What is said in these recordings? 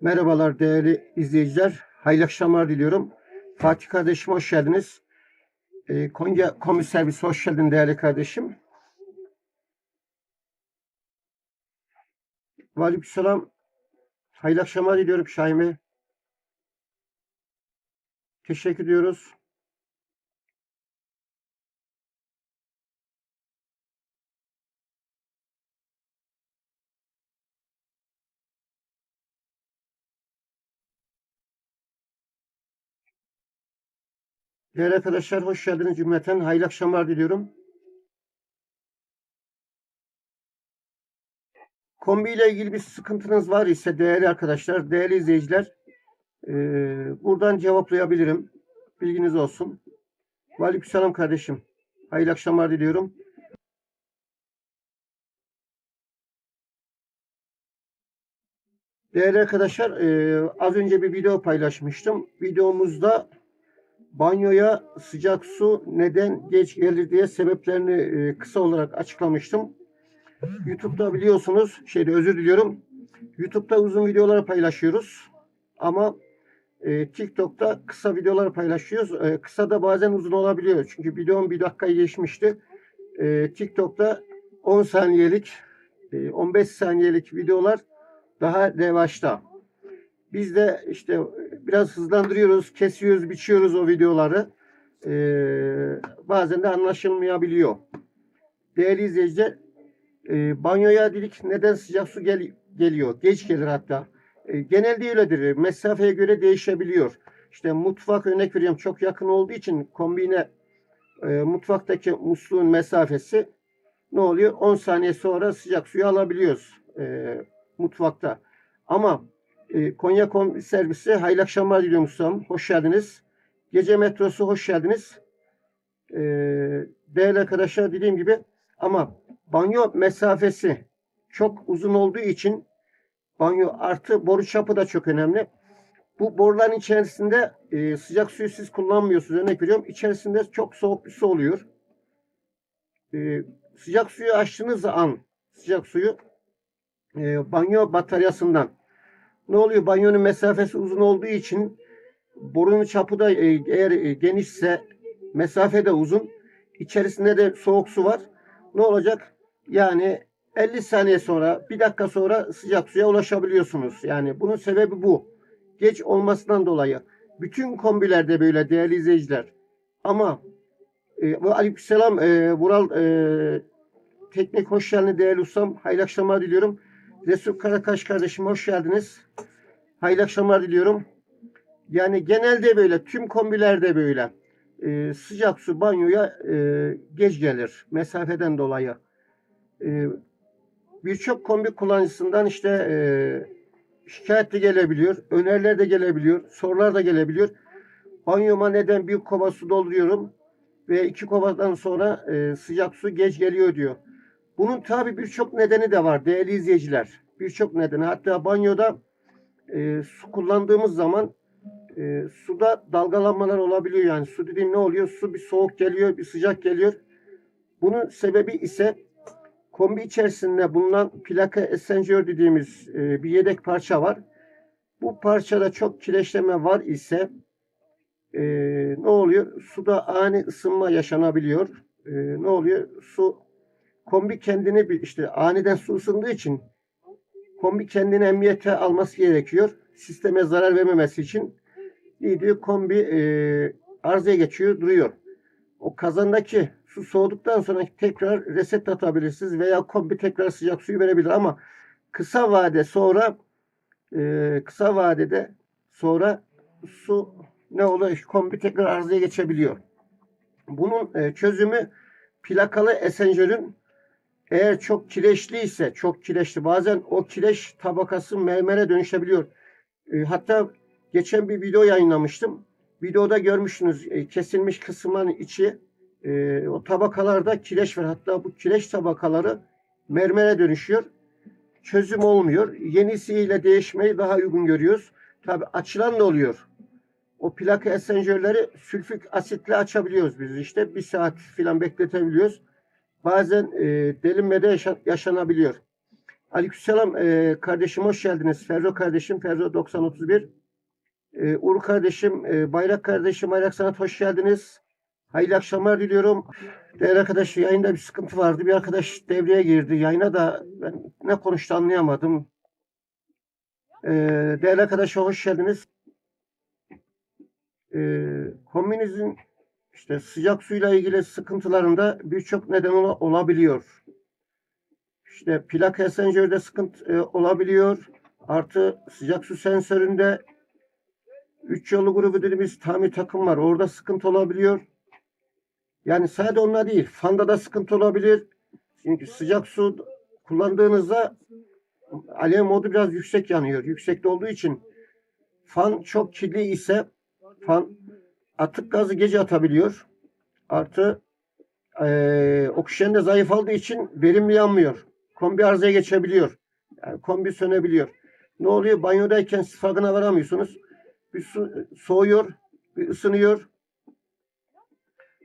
Merhabalar değerli izleyiciler. Hayırlı akşamlar diliyorum. Fatih kardeşim hoş geldiniz. Ee, Konya Komü Servisi hoş geldin değerli kardeşim. Aleykümselam. Hayırlı akşamlar diliyorum Şahin. Teşekkür ediyoruz. Değerli arkadaşlar hoş geldiniz cümleten. Hayırlı akşamlar diliyorum. Kombi ile ilgili bir sıkıntınız var ise değerli arkadaşlar, değerli izleyiciler eee, buradan cevaplayabilirim. Bilginiz olsun. Aleykümselam kardeşim. Hayırlı akşamlar diliyorum. Değerli arkadaşlar, eee, az önce bir video paylaşmıştım. Videomuzda banyoya sıcak su neden geç gelir diye sebeplerini eee, kısa olarak açıklamıştım. YouTube'da biliyorsunuz, şeyde özür diliyorum. YouTube'da uzun videolar paylaşıyoruz. Ama e, TikTok'ta kısa videolar paylaşıyoruz. E, kısa da bazen uzun olabiliyor. Çünkü videom bir dakikayı geçmişti. E, TikTok'ta 10 saniyelik, e, 15 saniyelik videolar daha revaçta. Biz de işte biraz hızlandırıyoruz, kesiyoruz, biçiyoruz o videoları. E, bazen de anlaşılmayabiliyor. Değerli izleyiciler, e, banyoya dedik neden sıcak su gel- geliyor? Geç gelir hatta. E, genelde öyledir. Mesafeye göre değişebiliyor. İşte mutfak örnek veriyorum çok yakın olduğu için kombine e, mutfaktaki musluğun mesafesi ne oluyor? 10 saniye sonra sıcak suyu alabiliyoruz e, mutfakta. Ama e, Konya Kombi Servisi hayırlı akşamlar diliyorum ustam. Hoş geldiniz. Gece metrosu hoş geldiniz. E, değerli arkadaşlar dediğim gibi ama banyo mesafesi çok uzun olduğu için banyo artı boru çapı da çok önemli. Bu boruların içerisinde e, sıcak suyu siz kullanmıyorsunuz. Örnek veriyorum. İçerisinde çok soğuk bir su oluyor. E, sıcak suyu açtığınız an sıcak suyu e, banyo bataryasından ne oluyor? Banyonun mesafesi uzun olduğu için borunun çapı da e, eğer e, genişse mesafe de uzun. İçerisinde de soğuk su var. Ne olacak? Yani 50 saniye sonra, bir dakika sonra sıcak suya ulaşabiliyorsunuz. Yani bunun sebebi bu. Geç olmasından dolayı. Bütün kombilerde böyle değerli izleyiciler. Ama e, aleykümselam e, Vural e, teknik hoş geldin değerli ustam. Hayırlı akşamlar diliyorum. Resul Karakaş kardeşim hoş geldiniz. Hayırlı akşamlar diliyorum. Yani genelde böyle tüm kombilerde böyle e, sıcak su banyoya e, geç gelir mesafeden dolayı. E, Birçok kombi kullanıcısından işte e, şikayet de gelebiliyor, öneriler de gelebiliyor, sorular da gelebiliyor. Banyoma neden bir kova su dolduruyorum ve iki kovadan sonra e, sıcak su geç geliyor diyor. Bunun tabi birçok nedeni de var değerli izleyiciler. Birçok nedeni. Hatta banyoda e, su kullandığımız zaman e, suda dalgalanmalar olabiliyor. Yani su dediğim ne oluyor? Su bir soğuk geliyor, bir sıcak geliyor. Bunun sebebi ise kombi içerisinde bulunan plaka esenjör dediğimiz e, bir yedek parça var. Bu parçada çok kireçleme var ise e, ne oluyor? Suda ani ısınma yaşanabiliyor. E, ne oluyor? Su kombi kendini işte aniden su ısındığı için kombi kendini emniyete alması gerekiyor. Sisteme zarar vermemesi için ne diyor? Kombi e, arızaya geçiyor, duruyor. O kazandaki su soğuduktan sonra tekrar reset atabilirsiniz veya kombi tekrar sıcak suyu verebilir ama kısa vade sonra e, kısa vadede sonra su ne oluyor? Kombi tekrar arızaya geçebiliyor. Bunun e, çözümü plakalı esenjörün eğer çok kireçliyse, çok kireçli bazen o kireç tabakası mermere dönüşebiliyor. E, hatta geçen bir video yayınlamıştım. Videoda görmüşsünüz e, kesilmiş kısımların içi e, o tabakalarda kireç var. Hatta bu kireç tabakaları mermere dönüşüyor. Çözüm olmuyor. Yenisiyle değişmeyi daha uygun görüyoruz. Tabi açılan da oluyor. O plaka esenjörleri sülfük asitle açabiliyoruz biz işte. Bir saat falan bekletebiliyoruz. Bazen e, delinmede yaşa- yaşanabiliyor. Aleykümselam e, kardeşim hoş geldiniz. Ferro kardeşim Ferro 9031. E, Uğur kardeşim, e, Bayrak kardeşim Bayrak Sanat hoş geldiniz. Hayırlı akşamlar diliyorum. Değerli arkadaş yayında bir sıkıntı vardı. Bir arkadaş devreye girdi. Yayına da ben ne konuştu anlayamadım. E, değerli arkadaşa hoş geldiniz. E, kombinizin işte sıcak suyla ilgili sıkıntılarında birçok neden ola- olabiliyor. İşte plak esencörde sıkıntı e, olabiliyor. Artı sıcak su sensöründe 3 yolu grubu dediğimiz tamir takım var. Orada sıkıntı olabiliyor. Yani sadece onlar değil. Fanda da sıkıntı olabilir. Çünkü sıcak su kullandığınızda alev modu biraz yüksek yanıyor. Yüksekte olduğu için fan çok kirli ise fan atık gazı gece atabiliyor. Artı eee oksijen de zayıf olduğu için verimli yanmıyor. Kombi arızaya geçebiliyor. Yani kombi sönebiliyor. Ne oluyor? Banyodayken siz farkına varamıyorsunuz. Bir su soğuyor, bir ısınıyor.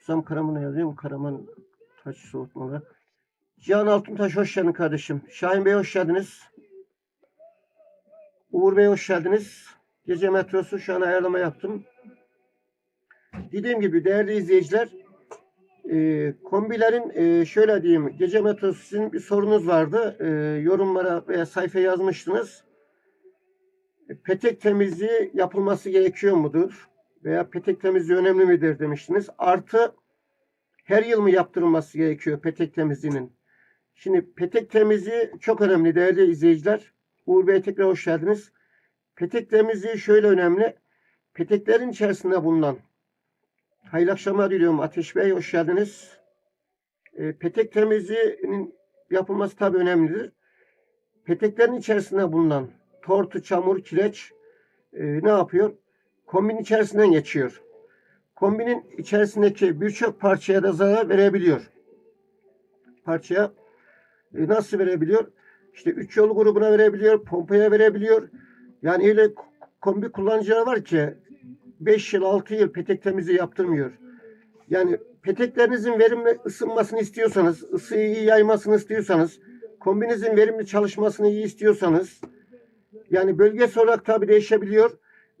Sam Karaman'a yazıyorum. Karaman taş soğutmalar. Cihan Altıntaş hoş geldin kardeşim. Şahin Bey hoş geldiniz. Uğur Bey hoş geldiniz. Gece metrosu şu an ayarlama yaptım. Dediğim gibi değerli izleyiciler e, kombilerin e, şöyle diyeyim gece metrosu sizin bir sorunuz vardı. E, yorumlara veya sayfaya yazmıştınız. E, Petek temizliği yapılması gerekiyor mudur? Veya petek temizliği önemli midir demiştiniz. Artı her yıl mı yaptırılması gerekiyor petek temizliğinin? Şimdi petek temizliği çok önemli değerli izleyiciler. Uğur Bey tekrar hoş geldiniz. Petek temizliği şöyle önemli. Peteklerin içerisinde bulunan Hayırlı akşamlar diliyorum. Ateş Bey hoş geldiniz. E, petek temizliğinin yapılması tabii önemlidir. Peteklerin içerisinde bulunan tortu, çamur, kireç e, ne yapıyor? Kombinin içerisinden geçiyor. Kombinin içerisindeki birçok parçaya da zarar verebiliyor. Parçaya e, nasıl verebiliyor? İşte üç yol grubuna verebiliyor, pompaya verebiliyor. Yani öyle kombi kullanıcılar var ki 5 yıl 6 yıl petek temizliği yaptırmıyor. Yani peteklerinizin verimli ısınmasını istiyorsanız, ısıyı iyi yaymasını istiyorsanız, kombinizin verimli çalışmasını iyi istiyorsanız, yani bölgesel olarak tabi değişebiliyor.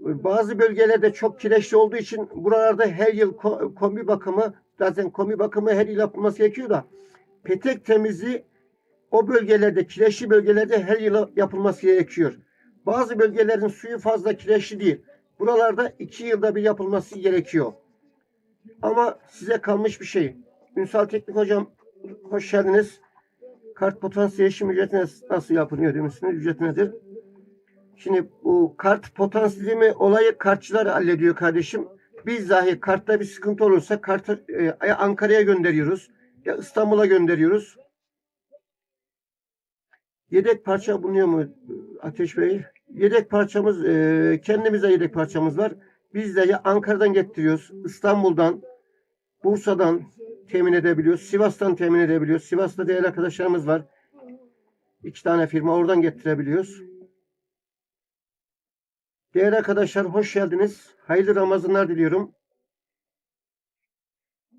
Bazı bölgelerde çok kireçli olduğu için buralarda her yıl ko- kombi bakımı, zaten kombi bakımı her yıl yapılması gerekiyor da, petek temizliği o bölgelerde, kireçli bölgelerde her yıl yapılması gerekiyor. Bazı bölgelerin suyu fazla kireçli değil. Buralarda iki yılda bir yapılması gerekiyor. Ama size kalmış bir şey. Ünsal Teknik Hocam hoş geldiniz. Kart potansiyel işim ücreti nasıl yapılıyor demişsiniz. Ücreti nedir? Şimdi bu kart potansiyeli olayı kartçılar hallediyor kardeşim. Biz dahi kartta bir sıkıntı olursa kartı e, ya Ankara'ya gönderiyoruz ya İstanbul'a gönderiyoruz. Yedek parça bulunuyor mu Ateş Bey? Yedek parçamız, e, kendimize yedek parçamız var. Biz de ya Ankara'dan getiriyoruz, İstanbul'dan, Bursa'dan temin edebiliyoruz, Sivas'tan temin edebiliyoruz. Sivas'ta değerli arkadaşlarımız var. İki tane firma oradan getirebiliyoruz. Değerli arkadaşlar hoş geldiniz. Hayırlı Ramazanlar diliyorum.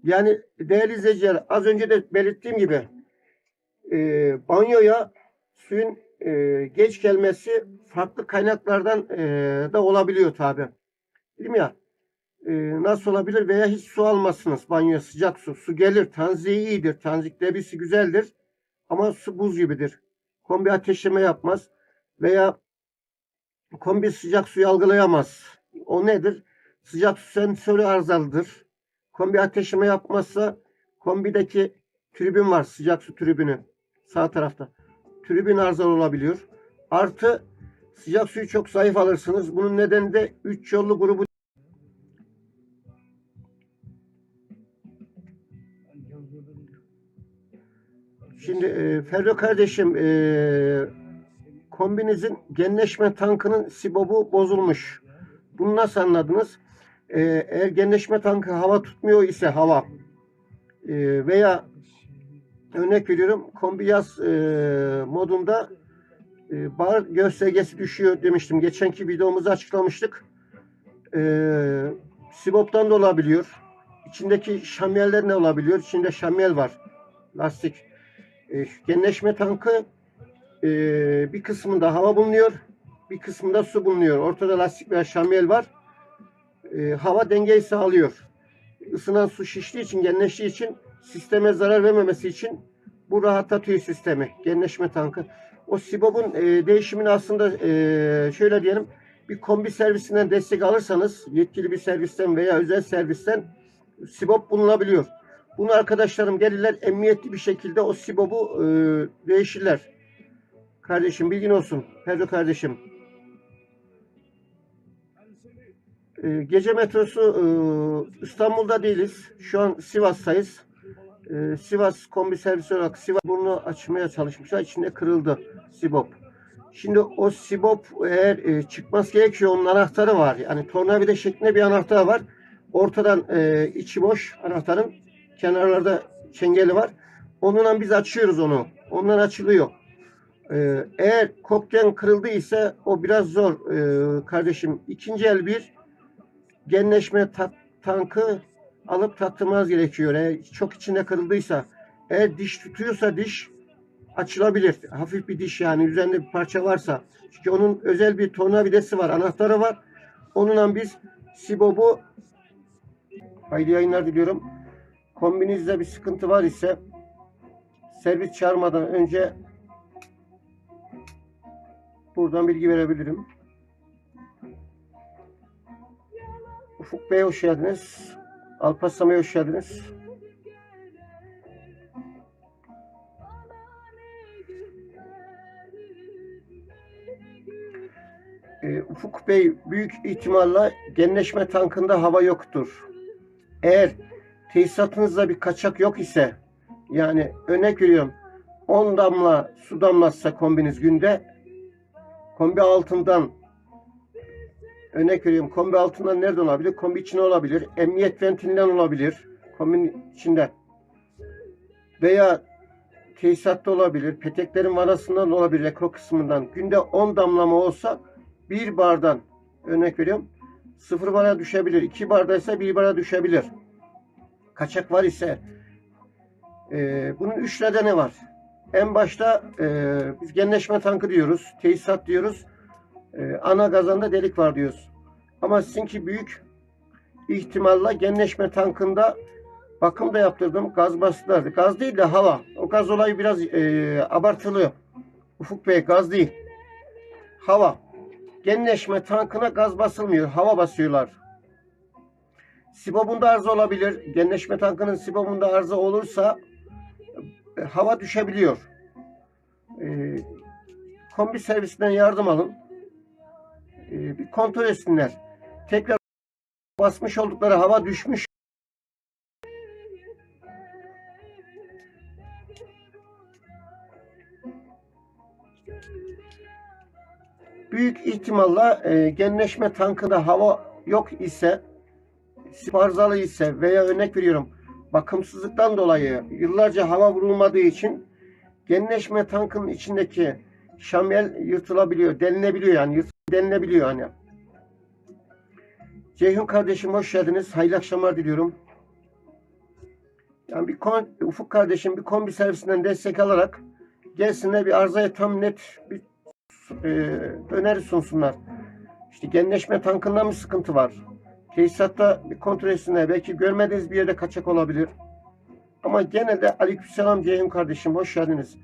Yani değerli izleyiciler az önce de belirttiğim gibi e, banyoya suyun e, geç gelmesi farklı kaynaklardan e, da olabiliyor tabi. Değil mi ya? E, nasıl olabilir? Veya hiç su almazsınız banyoya sıcak su. Su gelir. Tanziği iyidir. Tanzik debisi güzeldir. Ama su buz gibidir. Kombi ateşleme yapmaz. Veya kombi sıcak suyu algılayamaz. O nedir? Sıcak su sensörü arızalıdır. Kombi ateşleme yapmazsa kombideki tribün var. Sıcak su tribünü. Sağ tarafta tribün arızalı olabiliyor. Artı sıcak suyu çok zayıf alırsınız. Bunun nedeni de 3 yollu grubu Şimdi e, Ferro kardeşim e, kombinizin genleşme tankının sibobu bozulmuş. Bunu nasıl anladınız? E, eğer genleşme tankı hava tutmuyor ise hava e, veya örnek veriyorum kombi yaz e, modunda e, bar göstergesi düşüyor demiştim. Geçenki videomuzu açıklamıştık. E, Sibop'tan da olabiliyor. İçindeki şamyeller ne olabiliyor? İçinde şamyel var. Lastik. E, genleşme tankı e, bir kısmında hava bulunuyor, bir kısmında su bulunuyor. Ortada lastik veya şamyel var. E, hava dengeyi sağlıyor. Isınan su şiştiği için, genleştiği için sisteme zarar vermemesi için bu rahatlatıyor sistemi. Genleşme tankı. O Sibop'un e, değişimini aslında e, şöyle diyelim bir kombi servisinden destek alırsanız yetkili bir servisten veya özel servisten Sibop bulunabiliyor. Bunu arkadaşlarım gelirler emniyetli bir şekilde o Sibop'u e, değişirler. Kardeşim bilgin olsun. Pedro kardeşim. E, gece metrosu e, İstanbul'da değiliz. Şu an Sivas'tayız. E, Sivas kombi servisi olarak Sivas bunu açmaya çalışmışlar. İçinde kırıldı Sibop. Şimdi o Sibop eğer e, gerekiyor onun anahtarı var. Yani tornavida şeklinde bir anahtar var. Ortadan e, içi boş anahtarın kenarlarda çengeli var. Onunla biz açıyoruz onu. Ondan açılıyor. E, eğer kokten kırıldıysa o biraz zor e, kardeşim. İkinci el bir genleşme ta- tankı alıp tattırmanız gerekiyor. Eğer çok içinde kırıldıysa eğer diş tutuyorsa diş açılabilir. Hafif bir diş yani üzerinde bir parça varsa. Çünkü onun özel bir tornavidası var, anahtarı var. Onunla biz Sibop'u hayırlı yayınlar diliyorum. Kombinizde bir sıkıntı var ise servis çağırmadan önce buradan bilgi verebilirim. Ufuk Bey hoş geldiniz. Alparslan Bey hoş geldiniz. Ee, Ufuk Bey büyük ihtimalle genleşme tankında hava yoktur. Eğer tesisatınızda bir kaçak yok ise yani örnek veriyorum 10 damla su damlatsa kombiniz günde kombi altından örnek veriyorum kombi altından nerede olabilir? Kombi içine olabilir. Emniyet ventilinden olabilir. Kombinin içinde. Veya tesisatta olabilir. Peteklerin vanasından olabilir. Ekro kısmından. Günde 10 damlama olsa bir bardan örnek veriyorum. Sıfır bara düşebilir. 2 bardaysa bir bara düşebilir. Kaçak var ise e, bunun üç nedeni var. En başta e, biz genleşme tankı diyoruz. Tesisat diyoruz. E, ana gazanda delik var diyoruz. Ama sizinki büyük ihtimalle genleşme tankında bakım da yaptırdım. Gaz bastılardı. Gaz değil de hava. O gaz olayı biraz e, abartılı. Ufuk Bey gaz değil. Hava. Genleşme tankına gaz basılmıyor. Hava basıyorlar. Sibobunda arıza olabilir. Genleşme tankının sibobunda arıza olursa e, hava düşebiliyor. E, kombi servisinden yardım alın. E, bir kontrol etsinler. Tekrar basmış oldukları hava düşmüş. Büyük ihtimalle e, genleşme tankında hava yok ise arızalı ise veya örnek veriyorum bakımsızlıktan dolayı yıllarca hava vurulmadığı için genleşme tankının içindeki şamyel yırtılabiliyor, delinebiliyor yani yırt, delinebiliyor hani. Ceyhun kardeşim hoş geldiniz. Hayırlı akşamlar diliyorum. Yani bir kon, Ufuk kardeşim bir kombi servisinden destek alarak gelsinler bir arızaya tam net bir e, öneri sunsunlar. İşte genleşme tankında mı sıkıntı var? Tesisatta bir kontrol etsinler. Belki görmediğiniz bir yerde kaçak olabilir. Ama genelde aleykümselam Ceyhun kardeşim hoş geldiniz.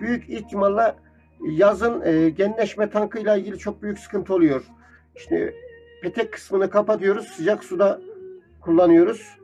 Büyük ihtimalle yazın e, genleşme tankıyla ilgili çok büyük sıkıntı oluyor. İşte petek kısmını kapatıyoruz. Sıcak suda kullanıyoruz.